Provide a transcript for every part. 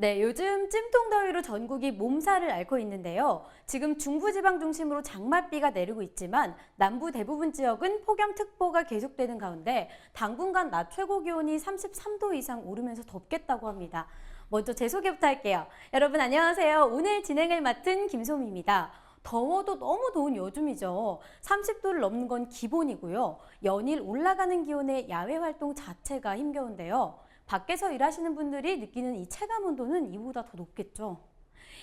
네, 요즘 찜통더위로 전국이 몸살을 앓고 있는데요. 지금 중부지방 중심으로 장맛비가 내리고 있지만 남부 대부분 지역은 폭염특보가 계속되는 가운데 당분간 낮 최고 기온이 33도 이상 오르면서 덥겠다고 합니다. 먼저 제 소개부터 할게요. 여러분 안녕하세요. 오늘 진행을 맡은 김소미입니다. 더워도 너무 더운 요즘이죠. 30도를 넘는 건 기본이고요. 연일 올라가는 기온에 야외 활동 자체가 힘겨운데요. 밖에서 일하시는 분들이 느끼는 이 체감 온도는 이보다 더 높겠죠.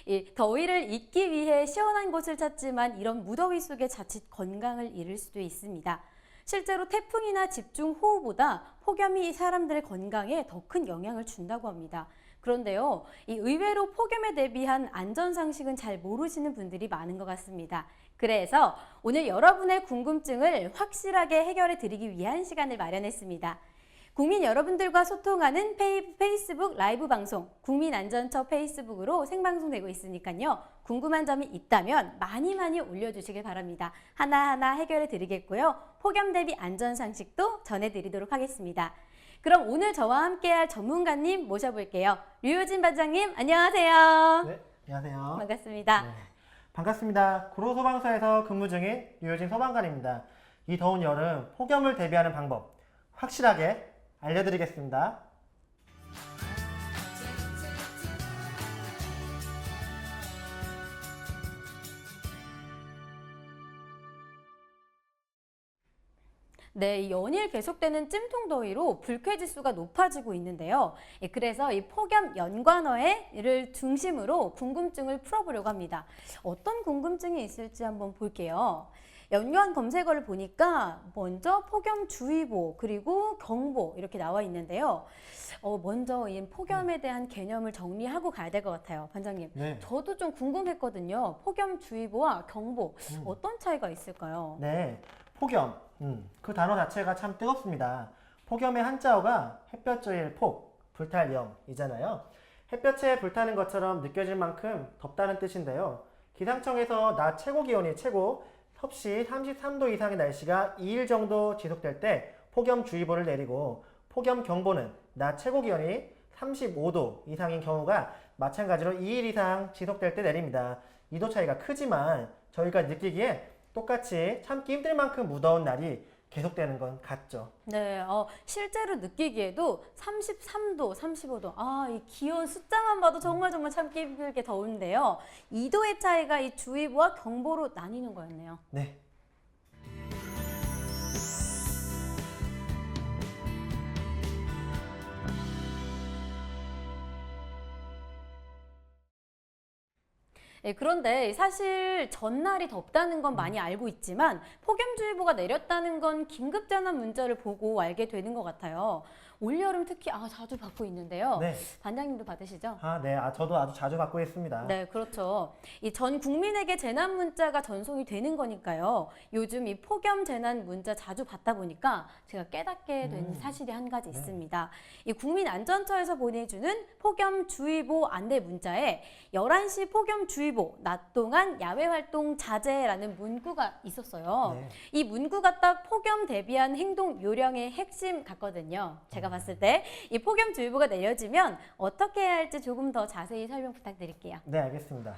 이 더위를 잊기 위해 시원한 곳을 찾지만 이런 무더위 속에 자칫 건강을 잃을 수도 있습니다. 실제로 태풍이나 집중 호우보다 폭염이 사람들의 건강에 더 큰 영향을 준다고 합니다. 그런데요, 이 의외로 폭염에 대비한 안전 상식은 잘 모르시는 분들이 많은 것 같습니다. 그래서 오늘 여러분의 궁금증을 확실하게 해결해 드리기 위한 시간을 마련했습니다. 국민 여러분들과 소통하는 페이, 페이스북 라이브 방송 국민안전처 페이스북으로 생방송되고 있으니까요. 궁금한 점이 있다면 많이 많이 올려주시길 바랍니다. 하나하나 해결해 드리겠고요. 폭염 대비 안전 상식도 전해드리도록 하겠습니다. 그럼 오늘 저와 함께할 전문가님 모셔볼게요. 류효진 반장님 안녕하세요. 네, 안녕하세요. 반갑습니다. 네. 반갑습니다. 구로소방서에서 근무 중인 유효진 소방관입니다. 이 더운 여름 폭염을 대비하는 방법 확실하게 알려드리겠습니다. 네, 이 연일 계속되는 찜통 더위로 불쾌 지수가 높아지고 있는데요. 예, 그래서 이 폭염 연관어를 중심으로 궁금증을 풀어보려고 합니다. 어떤 궁금증이 있을지 한번 볼게요. 연관 검색어를 보니까 먼저 폭염 주의보 그리고 경보 이렇게 나와 있는데요. 어, 먼저 이 폭염에 대한 개념을 정리하고 가야 될 것 같아요, 반장님. 네. 저도 좀 궁금했거든요. 폭염 주의보와 경보 음. 어떤 차이가 있을까요? 네, 폭염. 음, 그 단어 자체가 참 뜨겁습니다. 폭염의 한자어가 햇볕조일 폭, 불탈 영이잖아요. 햇볕에 불타는 것처럼 느껴질 만큼 덥다는 뜻인데요. 기상청에서 낮 최고 기온이 최고 섭씨 33도 이상의 날씨가 2일 정도 지속될 때 폭염주의보를 내리고 폭염경보는 낮 최고 기온이 35도 이상인 경우가 마찬가지로 2일 이상 지속될 때 내립니다. 2도 차이가 크지만 저희가 느끼기에 똑같이 참기 힘들 만큼 무더운 날이 계속되는 건 같죠. 네, 어, 실제로 느끼기에도 33도, 35도, 아, 이 기온 숫자만 봐도 정말 정말 참기 힘들게 더운데요. 2도의 차이가 이 주의보와 경보로 나뉘는 거였네요. 네. 예, 그런데 사실 전날이 덥다는 건 많이 알고 있지만 폭염주의보가 내렸다는 건 긴급전환 문자를 보고 알게 되는 것 같아요. 올여름 특히 아, 자주 받고 있는데요. 네. 반장님도 받으시죠? 아, 네. 아, 저도 아주 자주 받고 있습니다. 네, 그렇죠. 이 전 국민에게 재난 문자가 전송이 되는 거니까요. 요즘 이 폭염 재난 문자 자주 받다 보니까 제가 깨닫게 된 음. 사실이 한 가지 네. 있습니다. 이 국민안전처에서 보내주는 폭염주의보 안내 문자에 11시 폭염주의보, 낮 동안 야외 활동 자제라는 문구가 있었어요. 네. 이 문구가 딱 폭염 대비한 행동 요령의 핵심 같거든요. 제가 봤을 때 이 폭염주의보가 내려지면 어떻게 해야 할지 조금 더 자세히 설명 부탁드릴게요. 네, 알겠습니다.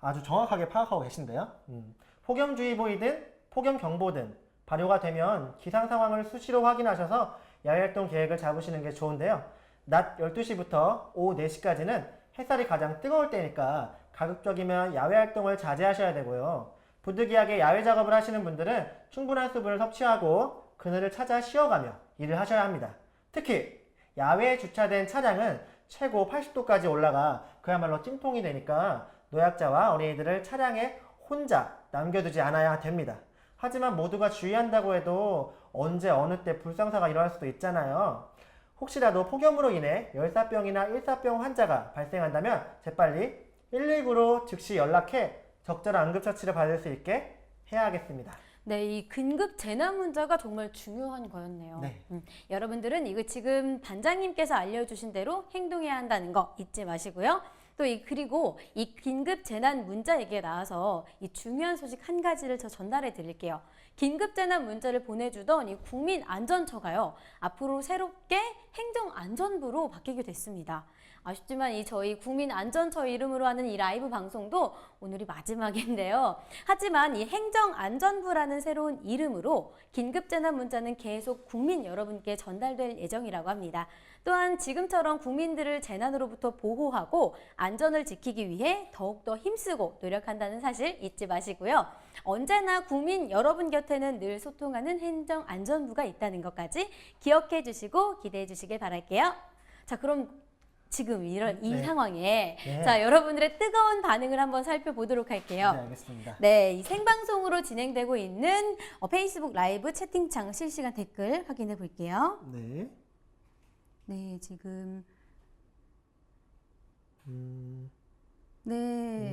아주 정확하게 파악하고 계신데요. 음, 폭염주의보이든 폭염경보든 발효가 되면 기상 상황을 수시로 확인하셔서 야외활동 계획을 잡으시는 게 좋은데요. 낮 12시부터 오후 4시까지는 햇살이 가장 뜨거울 때니까 가급적이면 야외활동을 자제하셔야 되고요. 부득이하게 야외 작업을 하시는 분들은 충분한 수분을 섭취하고 그늘을 찾아 쉬어가며 일을 하셔야 합니다. 특히 야외에 주차된 차량은 최고 80도까지 올라가 그야말로 찜통이 되니까 노약자와 어린이들을 차량에 혼자 남겨두지 않아야 됩니다. 하지만 모두가 주의한다고 해도 언제 어느 때 불상사가 일어날 수도 있잖아요. 혹시라도 폭염으로 인해 열사병이나 일사병 환자가 발생한다면 재빨리 119로 즉시 연락해 적절한 응급처치를 받을 수 있게 해야 하겠습니다. 네, 이 긴급 재난 문자가 정말 중요한 거였네요. 네. 음, 여러분들은 이거 지금 반장님께서 알려주신 대로 행동해야 한다는 거 잊지 마시고요. 또 이 그리고 이 긴급 재난 문자 얘기가 나와서 이 중요한 소식 한 가지를 저 전달해 드릴게요. 긴급 재난 문자를 보내주던 이 국민안전처가요 앞으로 새롭게 행정안전부로 바뀌게 됐습니다. 아쉽지만 이 저희 국민안전처 이름으로 하는 이 라이브 방송도 오늘이 마지막인데요. 하지만 이 행정안전부라는 새로운 이름으로 긴급재난 문자는 계속 국민 여러분께 전달될 예정이라고 합니다. 또한 지금처럼 국민들을 재난으로부터 보호하고 안전을 지키기 위해 더욱더 힘쓰고 노력한다는 사실 잊지 마시고요. 언제나 국민 여러분 곁에는 늘 소통하는 행정안전부가 있다는 것까지 기억해 주시고 기대해 주시길 바랄게요. 자, 그럼 지금 이런 이 네. 상황에 네. 자, 여러분들의 뜨거운 반응을 한번 살펴보도록 할게요. 네, 알겠습니다. 네, 이 생방송으로 진행되고 있는 어, 페이스북 라이브 채팅창 실시간 댓글 확인해 볼게요. 네. 네, 지금 음, 네.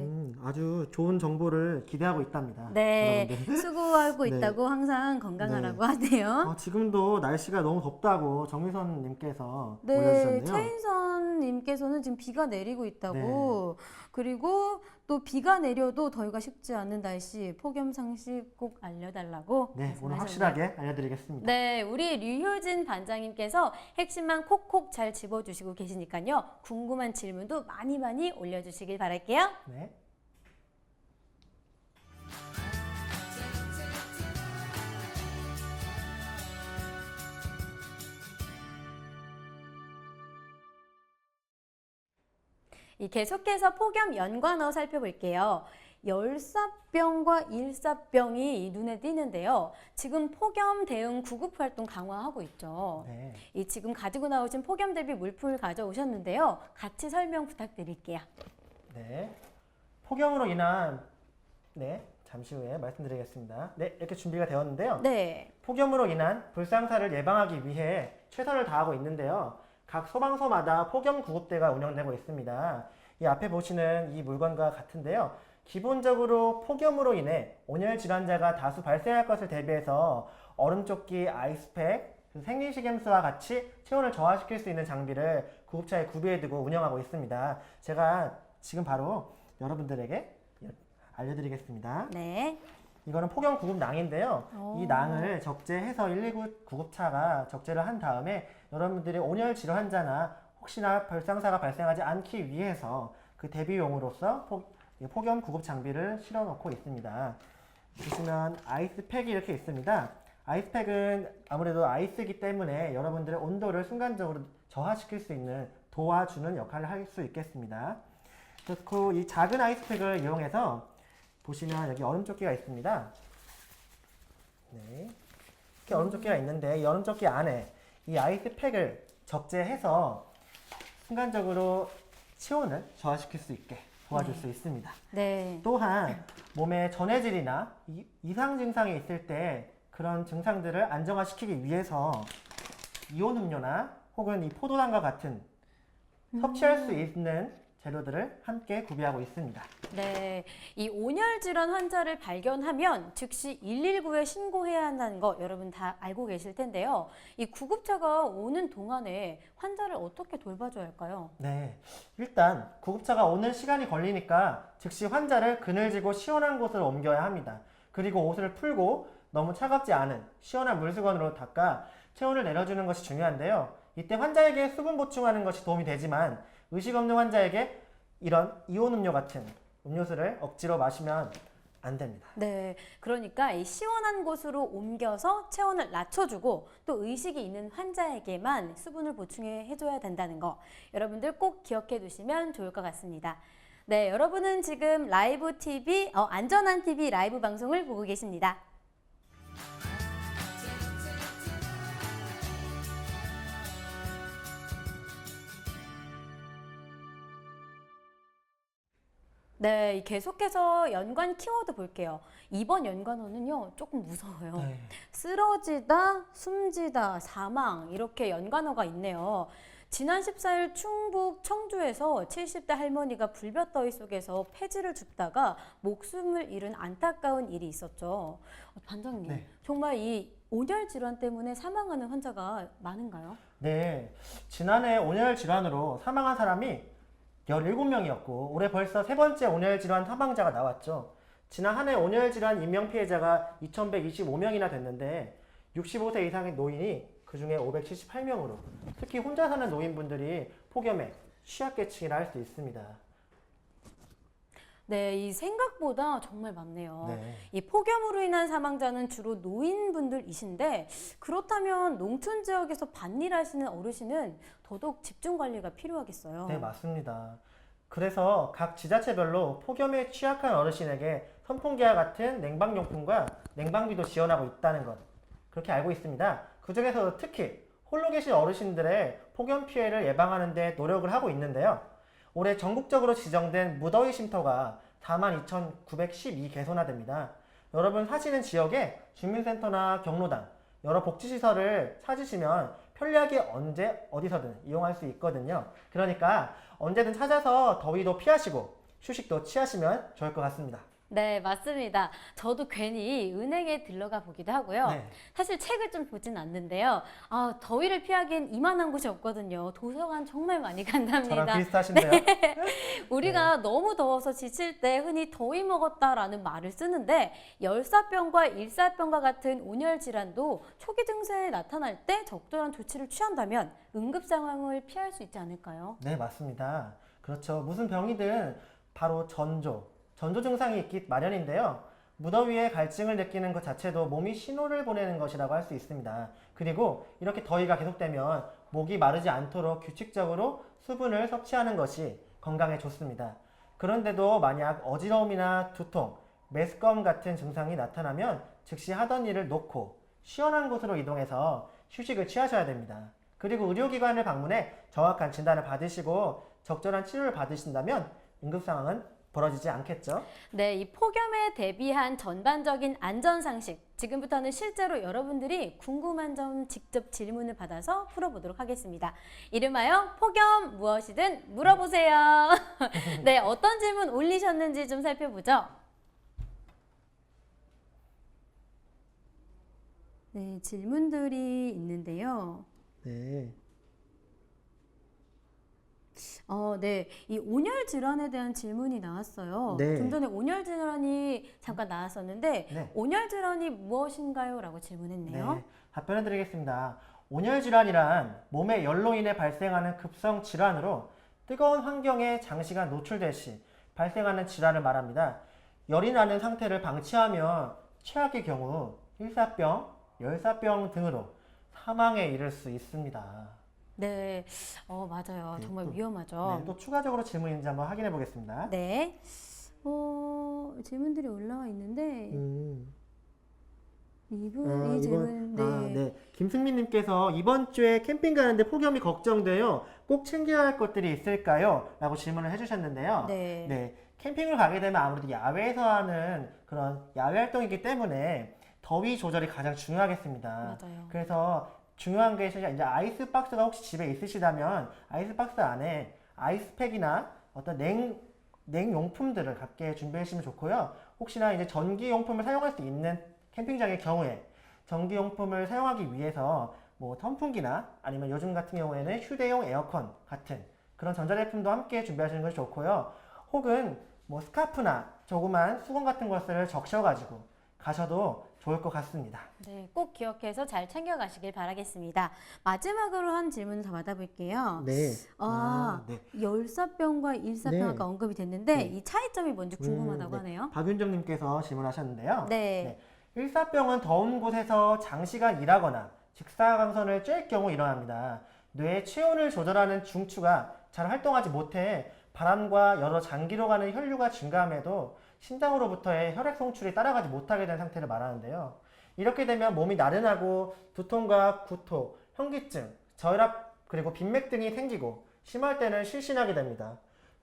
음, 아주 좋은 정보를 기대하고 있답니다. 네, 여러분들. 수고하고 네. 있다고 항상 건강하라고 하네요. 어, 지금도 날씨가 너무 덥다고 정미선님께서 네, 올려주셨네요. 최인선님께서는 지금 비가 내리고 있다고 네. 그리고 또 비가 내려도 더위가 식지 않는 날씨 폭염 상식 꼭 알려달라고 네, 오늘 말씀하셨네요. 확실하게 알려드리겠습니다. 네, 우리 류효진 반장님께서 핵심만 콕콕 잘 집어주시고 계시니까요. 궁금한 질문도 많이 많이 올려주시길 바랄게요. 네. 이 계속해서 폭염 연관어 살펴볼게요. 열사병과 일사병이 이 눈에 띄는데요. 지금 폭염 대응 구급 활동 강화하고 있죠. 네. 이 지금 가지고 나오신 폭염 대비 물품을 가져오셨는데요. 같이 설명 부탁드릴게요. 네. 폭염으로 인한 네, 잠시 후에 말씀드리겠습니다. 네, 이렇게 준비가 되었는데요. 네. 폭염으로 인한 불상사를 예방하기 위해 최선을 다하고 있는데요. 각 소방서마다 폭염 구급대가 운영되고 있습니다. 이 앞에 보시는 이 물건과 같은데요. 기본적으로 폭염으로 인해 온열 질환자가 다수 발생할 것을 대비해서 얼음조끼, 아이스팩, 생리식염수와 같이 체온을 저하시킬 수 있는 장비를 구급차에 구비해두고 운영하고 있습니다. 제가 지금 바로 여러분들에게 알려드리겠습니다. 네. 이거는 폭염 구급 낭인데요. 오. 이 낭을 적재해서 119 구급차가 적재를 한 다음에 여러분들이 온열 질환 환자나 혹시나 발상사가 발생하지 않기 위해서 그 대비용으로서 폭, 이 폭염 구급 장비를 실어 놓고 있습니다. 보시면 아이스팩이 이렇게 있습니다. 아이스팩은 아무래도 아이스기 때문에 여러분들의 온도를 순간적으로 저하시킬 수 있는 도와주는 역할을 할 수 있겠습니다. 그렇고 이 작은 아이스팩을 이용해서 보시면 여기 얼음조끼가 있습니다. 네. 이렇게 얼음조끼가 있는데 이 얼음조끼 안에 이 아이스팩을 적재해서 순간적으로 체온을 저하시킬 수 있게 도와줄 수 있습니다. 네. 또한 몸에 전해질이나 이- 이상 증상이 있을 때 그런 증상들을 안정화시키기 위해서 이온 음료나 혹은 이 포도당과 같은 섭취할 수 있는 재료들을 함께 구비하고 있습니다. 네, 이 온열 질환 환자를 발견하면 즉시 119에 신고해야 한다는 거 여러분 다 알고 계실 텐데요. 이 구급차가 오는 동안에 환자를 어떻게 돌봐줘야 할까요? 네. 일단 구급차가 오는 시간이 걸리니까 즉시 환자를 그늘지고 시원한 곳으로 옮겨야 합니다. 그리고 옷을 풀고 너무 차갑지 않은 시원한 물수건으로 닦아 체온을 내려주는 것이 중요한데요. 이때 환자에게 수분 보충하는 것이 도움이 되지만 의식 없는 환자에게 이런 이온 음료 같은 음료수를 억지로 마시면 안 됩니다. 네, 그러니까 이 시원한 곳으로 옮겨서 체온을 낮춰주고 또 의식이 있는 환자에게만 수분을 보충해 해줘야 된다는 거 여러분들 꼭 기억해 두시면 좋을 것 같습니다. 네, 여러분은 지금 라이브 TV, 어, 안전한 TV 라이브 방송을 보고 계십니다. 네, 계속해서 연관 키워드 볼게요. 이번 연관어는요, 조금 무서워요. 네. 쓰러지다, 숨지다, 사망 이렇게 연관어가 있네요. 지난 14일 충북 청주에서 70대 할머니가 불볕더위 속에서 폐지를 줍다가 목숨을 잃은 안타까운 일이 있었죠. 어, 반장님, 네. 정말 이 온열 질환 때문에 사망하는 환자가 많은가요? 네. 지난해 온열 질환으로 사망한 사람이 17명이었고 올해 벌써 세 번째 온열 질환 사망자가 나왔죠. 지난 한 해 온열 질환 인명 피해자가 2,125명이나 됐는데 65세 이상의 노인이 그 중에 578명으로 특히 혼자 사는 노인분들이 폭염에 취약계층이라 할 수 있습니다. 네, 이 생각보다 정말 많네요. 네. 이 폭염으로 인한 사망자는 주로 노인분들이신데 그렇다면 농촌 지역에서 밭일하시는 어르신은 더더욱 집중 관리가 필요하겠어요. 네, 맞습니다. 그래서 각 지자체별로 폭염에 취약한 어르신에게 선풍기와 같은 냉방용품과 냉방비도 지원하고 있다는 것 그렇게 알고 있습니다. 그 중에서 특히 홀로 계신 어르신들의 폭염 피해를 예방하는 데 노력을 하고 있는데요. 올해 전국적으로 지정된 무더위 쉼터가 42,912개소나 됩니다. 여러분 사시는 지역에 주민센터나 경로당, 여러 복지시설을 찾으시면 편리하게 언제 어디서든 이용할 수 있거든요. 그러니까 언제든 찾아서 더위도 피하시고 휴식도 취하시면 좋을 것 같습니다. 네, 맞습니다. 저도 괜히 은행에 들러가 보기도 하고요. 네. 사실 책을 좀 보진 않는데요. 아, 더위를 피하기엔 이만한 곳이 없거든요. 도서관 정말 많이 저랑 간답니다. 비슷하신데요. 우리가 너무 더워서 지칠 때 흔히 더위 먹었다라는 말을 쓰는데 열사병과 일사병과 같은 온열 질환도 초기 증세에 나타날 때 적절한 조치를 취한다면 응급 상황을 피할 수 있지 않을까요? 네, 맞습니다. 그렇죠. 무슨 병이든 바로 전조, 전조 증상이 있기 마련인데요. 무더위에 갈증을 느끼는 것 자체도 몸이 신호를 보내는 것이라고 할 수 있습니다. 그리고 이렇게 더위가 계속되면 목이 마르지 않도록 규칙적으로 수분을 섭취하는 것이 건강에 좋습니다. 그런데도 만약 어지러움이나 두통, 메스꺼움 같은 증상이 나타나면 즉시 하던 일을 놓고 시원한 곳으로 이동해서 휴식을 취하셔야 됩니다. 그리고 의료기관을 방문해 정확한 진단을 받으시고 적절한 치료를 받으신다면 응급 상황은 벌어지지 않겠죠? 네, 이 폭염에 대비한 전반적인 안전 상식. 지금부터는 실제로 여러분들이 궁금한 점 직접 질문을 받아서 풀어보도록 하겠습니다. 이름하여 폭염 무엇이든 물어보세요. 네, 어떤 질문 올리셨는지 좀 살펴보죠. 네, 질문들이 있는데요. 네. 어, 네. 이 온열 질환에 대한 질문이 나왔어요. 네. 좀 전에 온열 질환이 잠깐 나왔었는데 네. 온열 질환이 무엇인가요? 라고 질문했네요. 네, 답변을 드리겠습니다. 온열 질환이란 몸의 열로 인해 발생하는 급성 질환으로 뜨거운 환경에 장시간 노출될 시 발생하는 질환을 말합니다. 열이 나는 상태를 방치하면 최악의 경우 일사병, 열사병 등으로 사망에 이를 수 있습니다. 네. 어, 맞아요. 네, 정말 또- 위험하죠. 네, 또 추가적으로 질문 있는지 한번 확인해 보겠습니다. 네. 어, 질문들이 올라와 있는데 음. 이분 아, 이 질문 네. 아, 네. 김승민님께서 이번 주에 캠핑 가는데 폭염이 걱정돼요. 꼭 챙겨야 할 것들이 있을까요? 라고 질문을 해주셨는데요. 네. 네. 캠핑을 가게 되면 아무래도 야외에서 하는 그런 야외 활동이기 때문에 더위 조절이 가장 중요하겠습니다. 맞아요. 그래서 중요한 게 이제 아이스 박스가 혹시 집에 있으시다면 아이스 박스 안에 아이스팩이나 어떤 냉 냉용품들을 갖게 준비해 주시면 좋고요. 혹시나 이제 전기 용품을 사용할 수 있는 캠핑장의 경우에 전기 용품을 사용하기 위해서 뭐 선풍기나 아니면 요즘 같은 경우에는 휴대용 에어컨 같은 그런 전자제품도 함께 준비하시는 것이 좋고요. 혹은 뭐 스카프나 조그만 수건 같은 것을 적셔가지고 가셔도 좋을 것 같습니다. 네, 꼭 기억해서 잘 챙겨가시길 바라겠습니다. 마지막으로 한 질문 더 받아볼게요. 네. 아, 네. 열사병과 일사병 네. 아까 언급이 됐는데 네. 이 차이점이 뭔지 궁금하다고 음, 네. 하네요. 박윤정님께서 질문하셨는데요. 네. 일사병은 더운 곳에서 장시간 일하거나 직사광선을 쬐을 경우 일어납니다. 뇌의 체온을 조절하는 중추가 잘 활동하지 못해 바람과 여러 장기로 가는 혈류가 증가함에도 심장으로부터의 혈액 송출이 따라가지 못하게 된 상태를 말하는데요. 이렇게 되면 몸이 나른하고 두통과 구토, 현기증, 저혈압 그리고 빈맥 등이 생기고 심할 때는 실신하게 됩니다.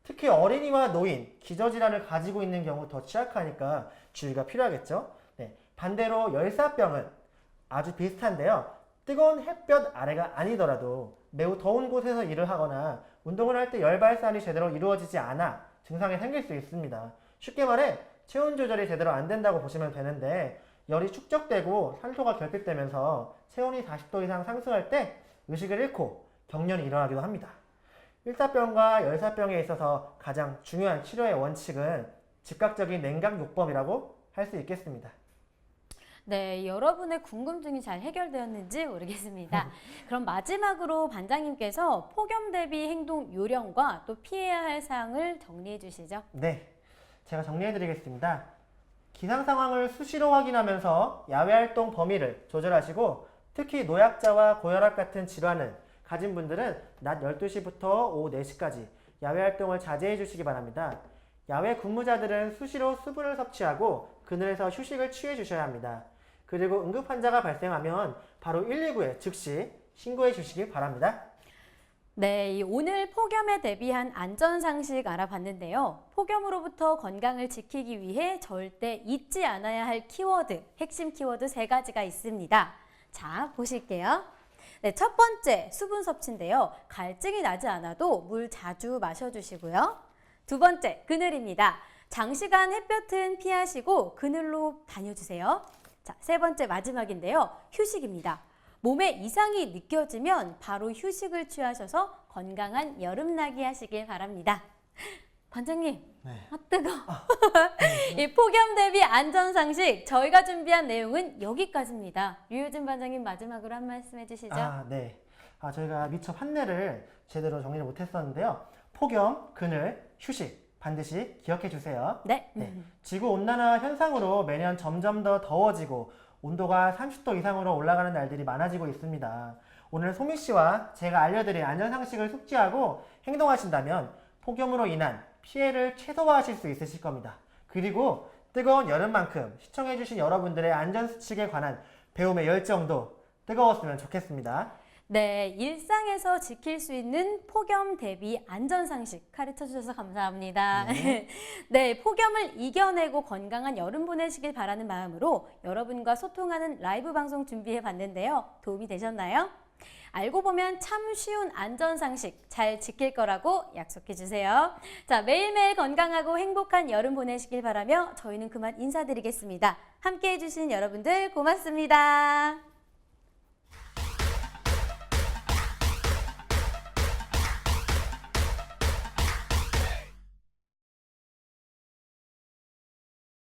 특히 어린이와 노인, 기저질환을 가지고 있는 경우 더 취약하니까 주의가 필요하겠죠. 네, 반대로 열사병은 아주 비슷한데요. 뜨거운 햇볕 아래가 아니더라도 매우 더운 곳에서 일을 하거나 운동을 할 때 열 발산이 제대로 이루어지지 않아 증상이 생길 수 있습니다. 쉽게 말해 체온 조절이 제대로 안 된다고 보시면 되는데 열이 축적되고 산소가 결핍되면서 체온이 40도 이상 상승할 때 의식을 잃고 경련이 일어나기도 합니다. 일사병과 열사병에 있어서 가장 중요한 치료의 원칙은 즉각적인 냉각 요법이라고 할 수 있겠습니다. 네, 여러분의 궁금증이 잘 해결되었는지 모르겠습니다. 그럼 마지막으로 반장님께서 폭염 대비 행동 요령과 또 피해야 할 사항을 정리해 주시죠. 네, 제가 정리해 드리겠습니다. 기상 상황을 수시로 확인하면서 야외 활동 범위를 조절하시고 특히 노약자와 고혈압 같은 질환을 가진 분들은 낮 12시부터 오후 4시까지 야외 활동을 자제해 주시기 바랍니다. 야외 근무자들은 수시로 수분을 섭취하고 그늘에서 휴식을 취해 주셔야 합니다. 그리고 응급 환자가 발생하면 바로 119에 즉시 신고해 주시기 바랍니다. 네, 이 오늘 폭염에 대비한 안전 상식 알아봤는데요. 폭염으로부터 건강을 지키기 위해 절대 잊지 않아야 할 키워드, 핵심 키워드 세 가지가 있습니다. 자, 보실게요. 네, 첫 번째 수분 섭취인데요. 갈증이 나지 않아도 물 자주 마셔주시고요. 두 번째 그늘입니다. 장시간 햇볕은 피하시고 그늘로 다녀주세요. 자, 세 번째 마지막인데요. 휴식입니다. 몸에 이상이 느껴지면 바로 휴식을 취하셔서 건강한 여름나기 하시길 바랍니다. 반장님, 네. 아 뜨거. 이 폭염 대비 안전 상식 저희가 준비한 내용은 여기까지입니다. 류효진 반장님 마지막으로 한 말씀 해주시죠. 아, 네. 아, 저희가 미처 판례를 제대로 정리를 못했었는데요. 폭염, 그늘, 휴식 반드시 기억해 주세요. 네. 네. 지구 온난화 현상으로 매년 점점 더 더워지고 온도가 30도 이상으로 올라가는 날들이 많아지고 있습니다. 오늘 소미 씨와 제가 알려드린 안전 상식을 숙지하고 행동하신다면 폭염으로 인한 피해를 최소화하실 수 있으실 겁니다. 그리고 뜨거운 여름만큼 시청해주신 여러분들의 안전 수칙에 관한 배움의 열정도 뜨거웠으면 좋겠습니다. 네, 일상에서 지킬 수 있는 폭염 대비 안전 상식 가르쳐 주셔서 감사합니다. 네. 네, 폭염을 이겨내고 건강한 여름 보내시길 바라는 마음으로 여러분과 소통하는 라이브 방송 준비해 봤는데요. 도움이 되셨나요? 알고 보면 참 쉬운 안전 상식 잘 지킬 거라고 약속해 주세요. 자, 매일매일 건강하고 행복한 여름 보내시길 바라며 저희는 그만 인사드리겠습니다. 함께 해 주신 여러분들 고맙습니다.